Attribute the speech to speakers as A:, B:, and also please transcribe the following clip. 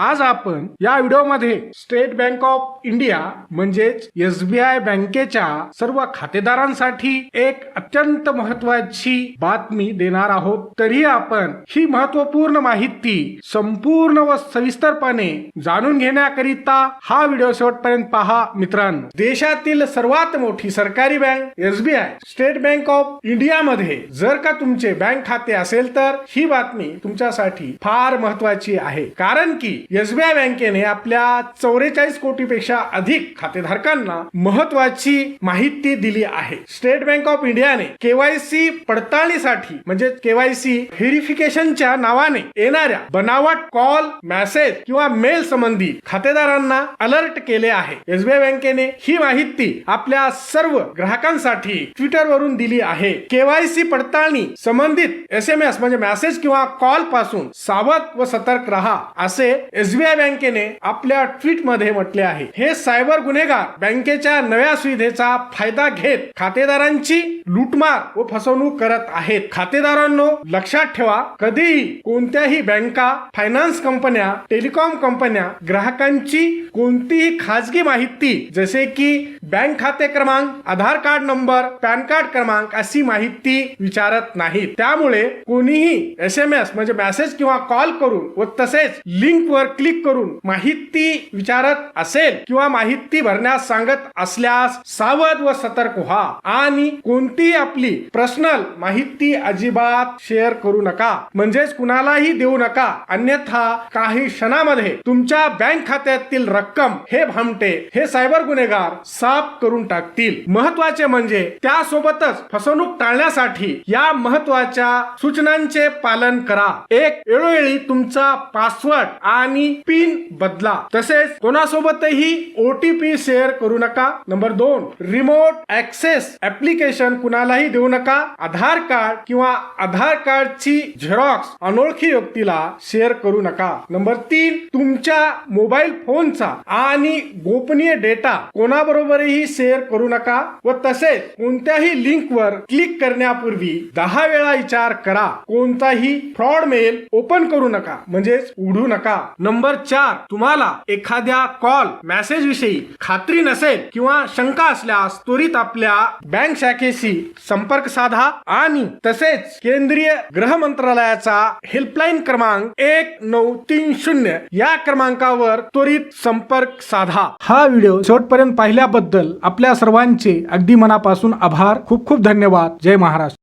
A: आज आपण या व्हिडिओमध्ये स्टेट बँक ऑफ इंडिया म्हणजेच एसबीआय बँकेच्या सर्व खातेदारांसाठी एक अत्यंत महत्वाची बातमी देणार आहोत. तरी आपण ही महत्त्वपूर्ण माहिती संपूर्ण व सविस्तरपणे जाणून घेण्याकरिता हा व्हिडिओ शेवटपर्यंत पहा. मित्रांनो देशातील सर्वात मोठी सरकारी bank SBI State Bank of India मध्ये जर का तुमचे बँक खाते असेल तर ही बातमी तुमच्यासाठी फार महत्वाची आहे. कारण की एसबीआय बँकेने आपल्या चौवेचाळीस कोटीपेक्षा अधिक खातेधारकांना महत्वाची माहिती दिली आहे. स्टेट बँक ऑफ इंडियाने केवायसी पडताळणीसाठी म्हणजे केवायसी व्हेरिफिकेशनच्या नावाने येणाऱ्या बनावट कॉल मेसेज किंवा मेल संबंधी खातेदारांना अलर्ट केले आहे. एसबीआय बँकेने ही माहिती आपल्या सर्व ग्राहकांसाठी ट्विटर वरून दिली आहे. केवायसी पडताळणी संबंधित एस एम एस म्हणजे मेसेज किंवा कॉलपासून सावध व सतर्क राहा असे एसबीआय बँकेने आपल्या ट्विटमध्ये म्हटले आहे हे सायबर गुन्हेगार बँकेच्या नव्या सुविधेचा फायदा घेत खातेदारांची लूटमार व फसवणूक करत आहेत. खातेदारांनो लक्षात ठेवा कधीही कोणत्याही बँका फायनान्स कंपन्या टेलिकॉम कंपन्या ग्राहकांची कोणतीही खाजगी माहिती जसे की बँक खाते क्रमांक Aadhaar card number PAN card क्रमांक अशी माहिती विचारत नाही त्यामुळे कोणीही एस एम एस म्हणजे मेसेज किंवा कॉल करून व तसेच लिंक वर क्लिक करून माहिती विचारत असेल किंवा माहिती भरण्यास सांगत असल्यास सावध व सतर्क व्हा. आणि कोणती आपली पर्सनल माहिती अजिबात शेअर करू नका. म्हणजेच कुणालाही देऊ नका. अन्यथा काही क्षणामध्ये तुमच्या बँक खात्यातील रक्कम हे भामटे हे सायबर गुन्हेगार साफ करून टाकतील. महत्त्वाचे म्हणजे त्यासोबतच फसवणूक टाळण्यासाठी या महत्त्वाच्या सूचनांचे पालन करा. एक वेळोवेळी तुमचा पासवर्ड आणि आणि पिन बदला. तसेच कोणासोबतही ओटीपी शेअर करू नका. नंबर दोन रिमोट ऍक्सेस ऍप्लिकेशन कुणालाही देऊ नका. आधार कार्ड किंवा आधार कार्डची झेरॉक्स अनोळखी व्यक्तीला शेअर करू नका. नंबर तीन तुमच्या मोबाईल फोनचा आणि गोपनीय डेटा कोणाबरोबरही शेअर करू नका व तसेच कोणत्याही लिंक वर क्लिक करण्यापूर्वी दहा वेळा विचार करा. कोणताही फ्रॉड मेल ओपन करू नका. म्हणजेच उघडू नका. नंबर चार तुम्हाला एखाद्या कॉल मेसेज विषयी खात्री नसेल किंवा शंका असल्यास त्वरित आपल्या बँक शाखेशी संपर्क साधा आणि तसेच केंद्रीय गृह मंत्रालयाचा हेल्पलाईन क्रमांक एक नऊ तीन शून्य या क्रमांकावर त्वरित संपर्क साधा. हा व्हिडिओ शेवटपर्यंत पाहिल्याबद्दल आपल्या सर्वांचे अगदी मनापासून आभार. खूप खूप धन्यवाद. जय महाराष्ट्र.